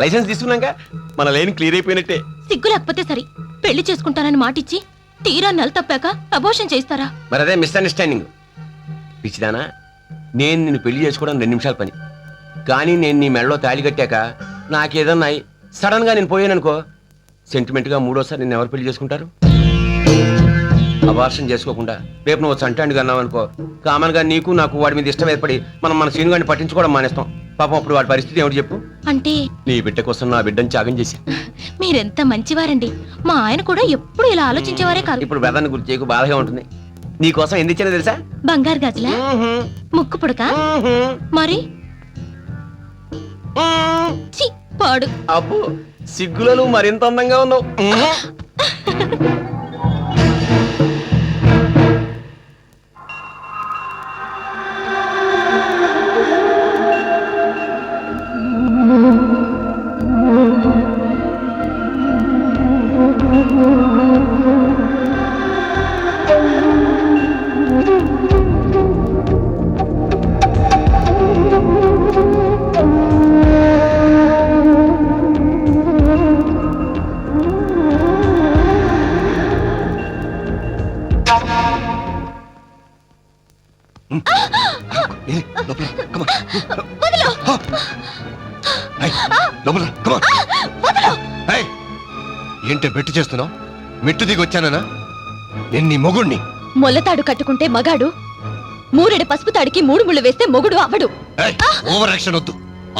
Licence తీసుకున్నాక మన line clear అయిపోయినట్టే. సిగ్గు లేకపోతే సరి పెళ్ళి చేసుకుంటానని మాటిచ్చి తీరా నెల తప్పాక అబోషన్ చేస్తారా మరి అదే మిస్అండర్స్టాండింగ్ పిచ్చిదానా నేను నిన్ను పెళ్ళి చేసుకోవడం రెండు నిమిషాల పని. కానీ నేను నీ మెడలో తాళి కట్టాక నాకేదన్నా సడన్గా నేను పోయాననుకో సెంటిమెంట్గా మూడోసారి నేను ఎవరు పెళ్ళి చేసుకుంటారు? అబార్షన్ చేసుకోకుండా రేపు నువ్వు చంటాండి కన్నావు అనుకో కామన్గా నీకు నాకు వాడి మీద ఇష్టం ఏర్పడి మనం మన సీను గారిని పట్టించుకోవడం మానేస్తాం. పాపం అప్పుడు వాడి పరిస్థితి ఏమిటి చెప్పు. అంటే? నీ బిడ్డ కోసం నా బిడ్డని త్యాగం చేసి మీరెంత మంచివారండి. మా ఆయన కూడా ఎప్పుడు ఇలా ఆలోచించేవారే కాదు. ఇప్పుడు బ్రదర్ని గుర్తు చేయకు బాధగా ఉంటుంది. నీ కోసం ఎందుకు ఇచ్చానో తెలుసా? బంగారు గాజులా? ముక్కు పుడక? మరి? పాడు. అబ్బో సిగ్గులో నువ్వు మరింత అందంగా ఉన్నావు. ఏంటే బెట్టు చేస్తున్నావు? మెట్టు దిగి వచ్చానా నేను నీ మొగుణ్ణి. మొలతాడు కట్టుకుంటే మగాడు మూరెడు పసుపు తాడికి మూడు ముళ్ళు వేస్తే మొగుడు అవడు ఓవర్ యాక్షన్ వద్దు.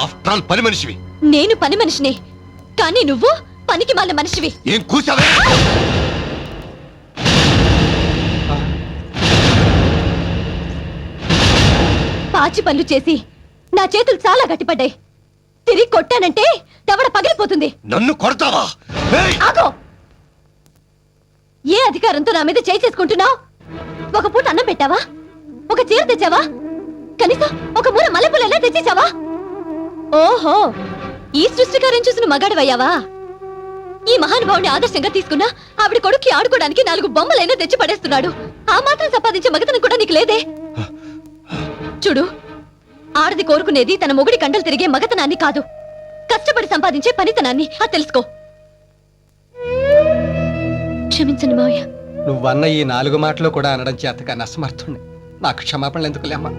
ఆఫ్టర్ ఆల్ పని మనిషివి. నేను పని మనిషినే కానీ నువ్వు పనికి మాల మనిషివి. ఏం కూసావే? పాచి పనులు చేసి నా చేతులు చాలా గట్టిపడ్డాయి. తిరిగి కొట్టానంటే దవడ పగిలిపోతుంది. నన్ను కొడతావా? ఆగో! ఏ అధికారంతో నా మీద చేయి చేసుకుంటున్నావు? ఒక పూట అన్నం పెట్టావా? ఒక చీర తెచ్చావా? కనీసం ఒక మూల మల్లెపూలైనా తెచ్చేసావా ఓహో! ఈ సృష్టికారం చూసిన మగాడివయ్యావా? ఈ మహానుభావుని ఆదర్శంగా తీసుకున్నా ఆవిడ కొడుక్కి ఆడుకోవడానికి నాలుగు బొమ్మలైనా తెచ్చి పడేస్తున్నాడు. ఆ మాత్రం సంపాదించే మగతనం కూడా నీకు లేదే. చూడు ఆడది కోరుకునేది తన మొగుడి కండలు తిరిగే మగతనాన్ని కాదు. కష్టపడి సంపాదించే పనితనాన్ని. అది తెలుసుకో. క్షమించండి మావయ్య. నువ్వన్న ఈ నాలుగు మాటలు కూడా అనడం చేతగా నసమర్థుండి నాకు క్షమాపణలు ఎందుకులేమ్మా?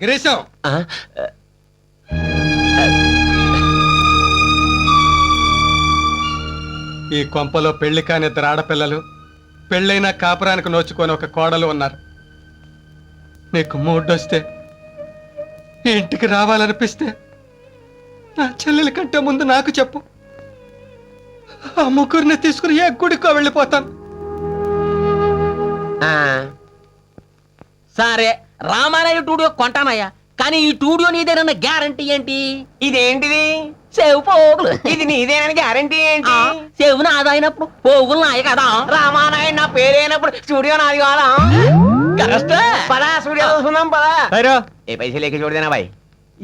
గిరీశం! ఈ కొంపలో పెళ్ళి కాని ఇద్దరు ఆడపిల్లలు పెళ్ళైన కాపురానికి నోచుకొని ఒక కోడలు ఉన్నారు. నీకు మూడొస్తే ఈ ఇంటికి రావాలనిపిస్తే నా చెల్లెల కంటే ముందు నాకు చెప్పు. ఆ ముగ్గురిని తీసుకుని ఏ గుడికో వెళ్ళిపోతాను ఆ. సరే రామారాయ టూడియో కొంటానయ్యా. కానీ ఈ టూడియో నీదేనన్న గ్యారంటీ ఏంటి? ఇదేంటిది? సేవు పోగులు. ఇది నీదేనని గ్యారంటీ ఏంటి? సేవు నాదైనప్పుడు పోగులు నాయ కదా. రామానాయుడు నా పేరైనప్పుడు స్టూడియో నాది కాదా? కరెక్ట్. పదా స్టూడియో చూసుకుందాం పదా. ఏ పైసలు లేక చూడదేనా బాయ్?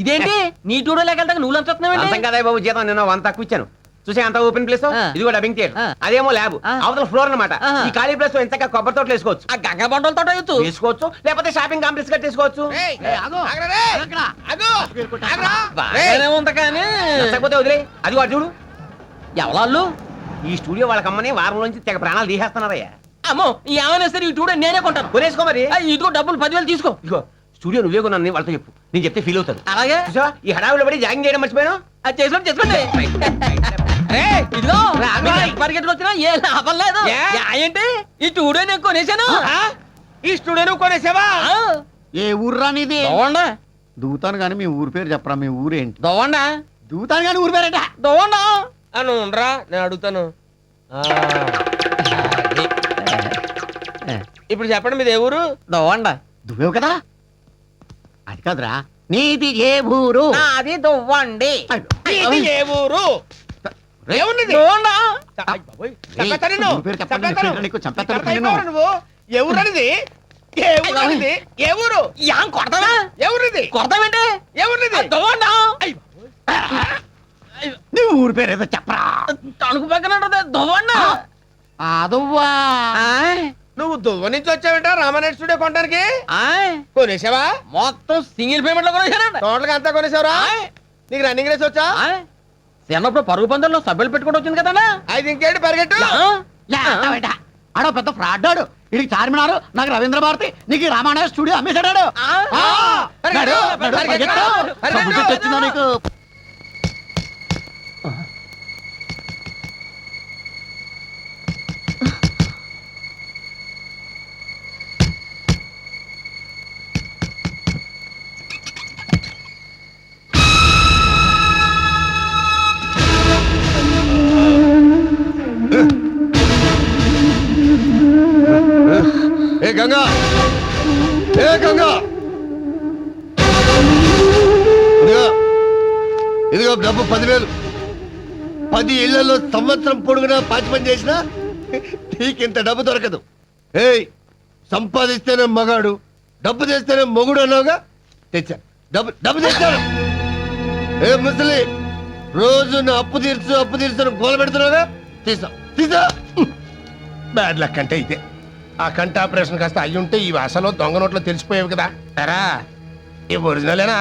ఇదేంటి? నీ టూడియో లేకెళ్తాక నువ్వు అంతం లంచుతున్నావు కదా బాబు జీతం నేను వంద తక్కువ ఇచ్చాను. చూసే అంత ఓపెన్ ప్లేస్. ఇది కూడా డబ్బింగ్ థియేటర్. అదేమో ల్యాబ్. అవతల ఫ్లోర్ అన్నమాట. ఆహా. ఈ ఖాళీ ప్లేస్లో ఎంతగా కొబ్బరి తోటలు వేసుకోవచ్చు? ఆ గంగ బండలతో ఎత్తు. వేసుకోవచ్చు? లేకపోతే షాపింగ్ కాంప్లెక్స్ ఉంది కానీ. నచ్చకపోతే వదిలే. అది వాడు చూడు. ఎవరాళ్ళు ఈ స్టూడియో వాళ్ళకి అమ్మని వారం నుంచి తెగ ప్రాణాలు తీసేస్తున్నారయ్యా. అమ్మో ఏమైనా సరే ఈ టూడియో నేనే కొంటాను. కొనేసుకో మరి. ఇదిగో డబ్బులు పదివేలు తీసుకో. ఇదిగో స్టూడియో నువ్వే కొన్నాను వాళ్ళతో చెప్పు. నేను చెప్తే ఫీల్ అవుతాను అలాగే. ఈ హడావిలో పడి జాగింగ్ చేయడం మర్చిపోయాను? అది చేసుకోండి చేసుకోండి. ఇదిగో వచ్చినా ఏ లాభం లేదు. ఏంటి? ఈ టూడియో నేను కొనేసాను ఈ స్టూడియో నువ్వు కొనేసావా? ఆ, ఏ ఊర్రా నీది? దవ్వండా. దూతాను కానీ మీ ఊరి పేరు చెప్పరా మీ ఊరేంటి? దవ్వండా. దూతాను కానీ ఊరి పేరేట? దవ్వండా. అని ఉండరా నేను అడుగుతాను. ఇప్పుడు చెప్పండి మీది ఏ ఊరు? దవ్వండా. దువ్వేవు కదా? అది కాదురా నీది ఏ ఊరు? అది దువ్వండి. ఏ ఊరు? ఏమున్నది. నువ్వు ఏ ఊరనిది ఏ ఊరు? యాం కొడతావా? ఎవరిది? కొడతావేంటి? ఎవరిది దవ్వండా? నీ ఊరి పేరు ఏదో చెప్పరా? తణుకు పక్కన దవ్వండా? అదవ్వా నువ్వు దువ్వ నుంచి వచ్చావేంట రామానాయుడు స్టూడియో కొనడానికి? కొనేసావా? మొత్తం సింగిల్ పేమెంట్లో కొనేసానండి. టోటల్గా అంతా కొనేసావరా? నీకు రన్నింగ్ రేస్ వచ్చా? చిన్నప్పుడు పరుగు పందెంలో సభ్యులు పెట్టుకుంటూ వచ్చింది కదా అయితే ఇంకేంటి పరిగెట్టు? ఆడో పెద్ద ఫ్రాడ్ ఆడు ఇడికి చార్మినారు నాకు రవీంద్ర భారతి నీకు రామాయణ స్టూడియో అమ్మేశాడు ఆ, నడు, నడు, పరిగెత్తు. సబ్బు చెట్టు వచ్చిందా నీకు? గంగా. ఏ గంగా. ఇదిగో ఇదిగో డబ్బు పదివేలు. పది ఇళ్ళలో సంవత్సరం పొడుగునా పాచి పని చేసినా నీకింత డబ్బు దొరకదు. ఏయ్ సంపాదిస్తేనే మగాడు డబ్బు తెస్తేనే మొగుడు అన్నావుగా? తెచ్చా. డబ్బు డబ్బు తెచ్చాను. ఏ ముసలి రోజు నా అప్పు తీర్చు అప్పు తీర్చు గోల పెడుతున్నావుగా? తీసా తీసా. బ్యాడ్ లక్ అంటే ఇదే. ఆ కంటి ఆపరేషన్ కాస్త అయ్యి ఉంటే ఈ వాసలో దొంగ నోట్లో తెలిసిపోయావు కదా. ఎరా ఈ ఒరిజినలేనా.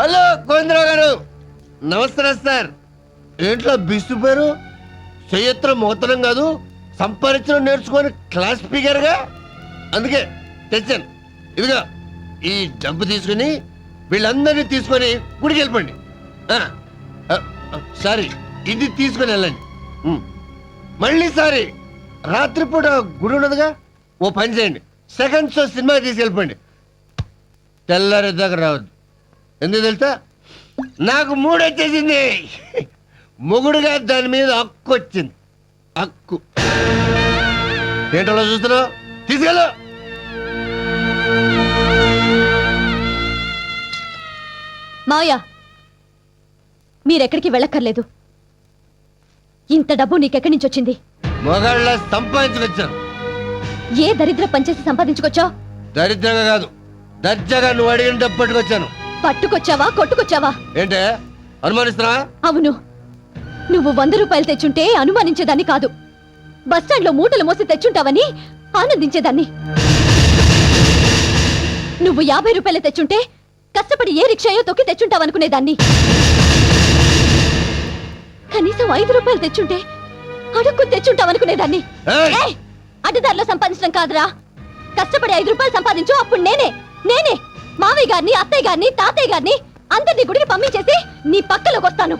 హలో గోవిందరావు గారు. నమస్తే సార్. ఏంట్లో బిస్సు పేరు? చెయ్యత్రం మోతనం కాదు సంపాదించడం నేర్చుకొని క్లాస్ స్పీకర్గా అందుకే తెచ్చాను. ఇదిగా ఈ డబ్బు తీసుకుని వీళ్ళందరినీ తీసుకొని గుడికి వెళ్ళిపోండి. సారీ ఇది తీసుకొని వెళ్ళండి. మళ్ళీ సారీ. రాత్రిపూట గుడి ఉన్నదిగా ఓ పని చేయండి. సెకండ్ షో సినిమా తీసుకెళ్ళిపోండి. తెల్లారి దగ్గర రావద్దు. ఎందుకు తెలుసా? నాకు మూడొచ్చేసింది మొగుడుగా దాని మీద హక్కు వచ్చింది. హక్కు. ఏంటో చూస్తున్నావు? తీసుకెళ్ళు. మాయా మీరెక్కడికి వెళ్ళక్కర్లేదు. ఇంత డబ్బు నీకెక్కడి నుంచి వచ్చింది? మొగాళ్ళ సంపాదించుకొచ్చాను ఏ దరిద్ర పనిచేసి సంపాదించుకొచ్చావు? దరిద్రంగా కాదు దర్జాగా నువ్వు అడిగిన డబ్బు పట్టుకొచ్చాను. పట్టుకొచ్చావా కొట్టుకొచ్చావా? ఏంటే అనుమానిస్తున్నావా? అవును. నువ్వు వంద రూపాయలు తెచ్చుంటే అనుమానించేదాన్ని కాదు. బస్టాండ్లో మూటలు మోసి తెచ్చుంటావని ఆనందించేదాన్ని. నువ్వు యాభై రూపాయలు తెచ్చుంటే కష్టపడి ఏ రిక్షాయో తొక్కి తెచ్చుంటావనుకునేదాన్ని. కనీసం ఐదు రూపాయలు తెచ్చుంటే అడుక్కు తెచ్చుంటావనుకునేదాన్ని! అడ్డదారిలో సంపాదించడం కాదురా. కష్టపడి ఐదు రూపాయలు సంపాదించు అప్పుడు నేనే నేనే. మావయ్య గారిని అత్తయ్య గారిని తాతయ్య గారిని అందరినీ గుడికి పంపించేసి నీ పక్కలోకి వస్తాను.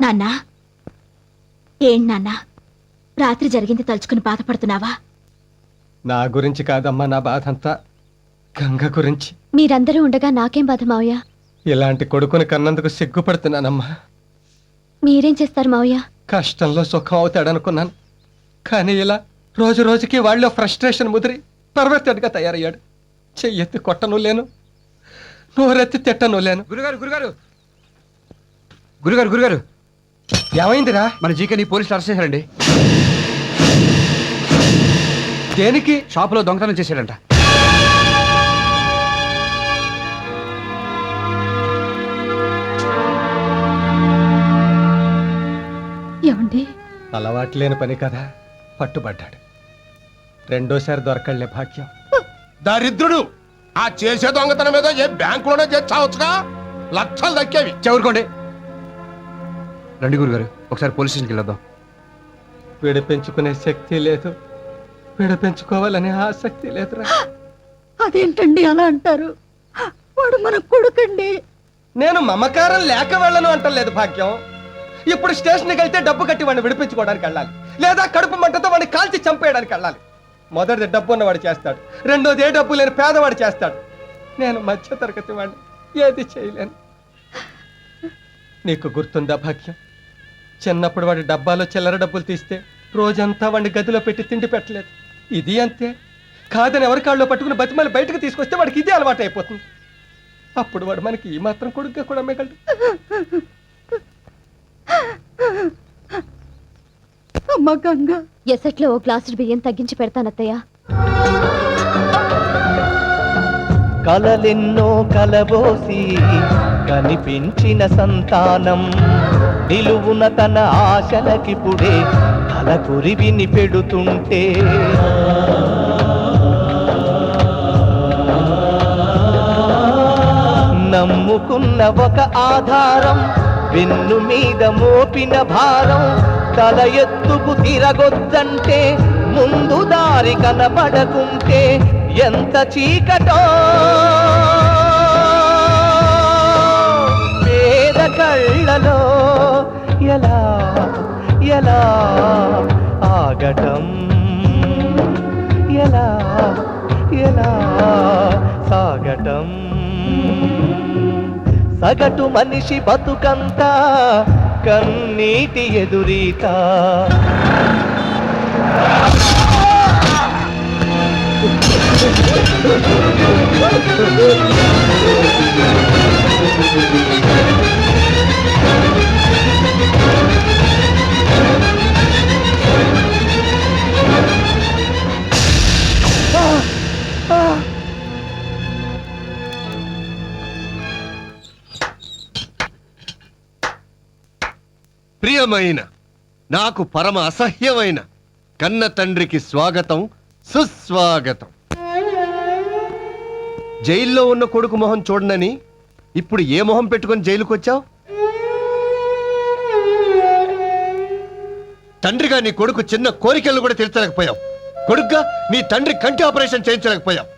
నాన్నా. ఏంటి నాన్నా? రాత్రి జరిగింది తలుచుకుని బాధపడుతున్నావా? నా గురించి కాదమ్మా నా బాధ అంతా గంగ గురించి. మీరందరూ ఉండగా నాకేం బాధ మావయ్య? ఇలాంటి కొడుకుని కన్నందుకు సిగ్గుపడుతున్నానమ్మా. మీరేం చేస్తారు మావయ్య? కష్టంలో సుఖం అవుతాడనుకున్నాను. కానీ ఇలా రోజు రోజుకి వాళ్ళలో ఫ్రస్ట్రేషన్ ముదిరి పర్వతడిగా తయారయ్యాడు. చెయ్యెత్తి కొట్టను లేను నోరెత్తి తిట్టను లేను. గురుగారు గురుగారు! గురుగారు గురుగారు! ఏమైందిరా? మన జీకని పోలీసులు అరెస్ట్ చేశారండి. దేనికి? షాపులో దొంగతనం చేశాడంట. ఏమండి? అలవాటు లేని పని కదా పట్టుబడ్డాడు. రెండోసారి దొరకళ్ళే భాగ్యం. దరిద్రుడు! ఆ చేసే దొంగతనం మీద ఏ బ్యాంకులోనే చేసి చావచ్చుగా? లక్షలు దక్కేవి. చెవురుకోండి. రండి గురుగారు ఒకసారి పోలీస్ స్టేషన్కి వెళ్ళొద్దాం విడిపించుకునే శక్తి లేదు. విడిపించుకోవాలనే ఆసక్తి లేదురా. అదేంటండి అలా అంటారు? వాడు మన కొడుకండి. నేను మమకారం లేక వెళ్ళను అంటలేదు భాగ్యం. ఇప్పుడు స్టేషన్కి వెళ్తే డబ్బు కట్టి వాడిని విడిపించుకోవడానికి వెళ్ళాలి. లేదా కడుపు మంటతో వాడిని కాల్చి చంపేయడానికి వెళ్ళాలి. మొదటిది డబ్బు ఉన్నవాడు చేస్తాడు. రెండోది ఏ డబ్బు లేని పేదవాడు చేస్తాడు. నేను మధ్య తరగతి వాడిని ఏది చేయలేను. నీకు గుర్తుందా భాగ్యం? చిన్నప్పుడు వాడి డబ్బాలో చిల్లర డబ్బులు తీస్తే రోజంతా వాడిని గదిలో పెట్టి తిండి పెట్టలేదు. ఇది అంతే. కాదని ఎవరి కాళ్ళలో పట్టుకుని బతిమాలి బయటకు తీసుకొస్తే వాడికి ఇదే అలవాటు అయిపోతుంది అప్పుడు వాడు మనకి ఈ మాత్రం కొడుగ్గా కూడా మిగలడు. అమ్మ గంగ. ఎసట్లో ఓ గ్లాసుడు బియ్యం తగ్గించి పెడతానత్తయ్య. కలలెన్నో కలబోసి కనిపించిన సంతానం నిలువున తన ఆశలకిపుడే తల కురివిని పెడుతుంటే. నమ్ముకున్న ఒక ఆధారం వెన్ను మీద మోపిన భారం తల ఎత్తుకు తిరగొద్దంటే ముందు దారి కనబడకుంటే ఎంత చీకటో. పేద కళ్ళలో ఎలా ఎలా ఆగటం? ఎలా ఎలా సాగటం? సగటు మనిషి బతుకంతా కన్నీటి ఎదురీత Thank you. ప్రియమైన నాకు పరమ అసహ్యమైన కన్న తండ్రికి స్వాగతం సుస్వాగతం. జైల్లో ఉన్న కొడుకు మొహం చూడనని ఇప్పుడు ఏ మొహం పెట్టుకొని జైలుకు వచ్చావు తండ్రిగా నీ కొడుకు చిన్న కోరికలు కూడా తీర్చలేకపోయావు. కొడుగ్గా నీ తండ్రి కంటి ఆపరేషన్ చేయించలేకపోయావు.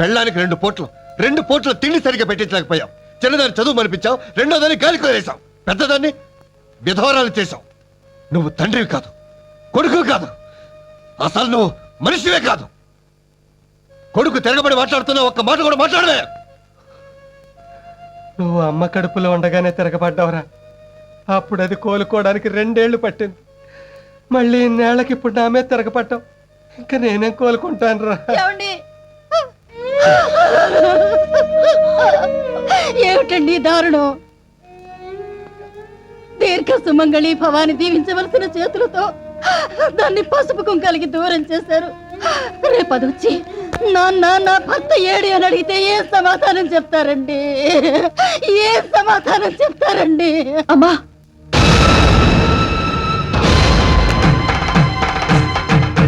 పెళ్ళానికి రెండు పోట్లు రెండు పోట్ల తిండి సరిగ్గా పెట్టించలేకపోయావు. చిన్నదాన్ని చదువు మనిపించావు రెండోదాన్ని గాలి వదిలేశావు. పెద్దదాన్ని విధవరాలు చేశావు. నువ్వు తండ్రివి కాదు కొడుకు కాదు. అసలు నువ్వు మనిషివే కాదు. కొడుకు తిరగబడి మాట్లాడుతున్నా ఒక్క మాట కూడా మాట్లాడలే నువ్వు అమ్మ కడుపులో ఉండగానే తిరగబడ్డావురా. అప్పుడు అది కోలుకోవడానికి రెండేళ్ళు పట్టింది. మళ్ళీ ఇన్నేళ్ళకి ఇప్పుడు నా మీద తిరగబడ్డావు. ఇంకా నేనేం కోలుకుంటాను రా ఏమండి? ఏమిటండి దారుణం? దీర్ఘ సుమంగళి భవాని దీవించవలసిన చేతులతో దాన్ని పసుపు కుంకాలకి దూరం చేశారు. రేపదొచ్చి నాన్న నా భర్త ఏడి అని అడిగితే ఏ సమాధానం చెప్తారండి? ఏ సమాధానం చెప్తారండి? అమ్మా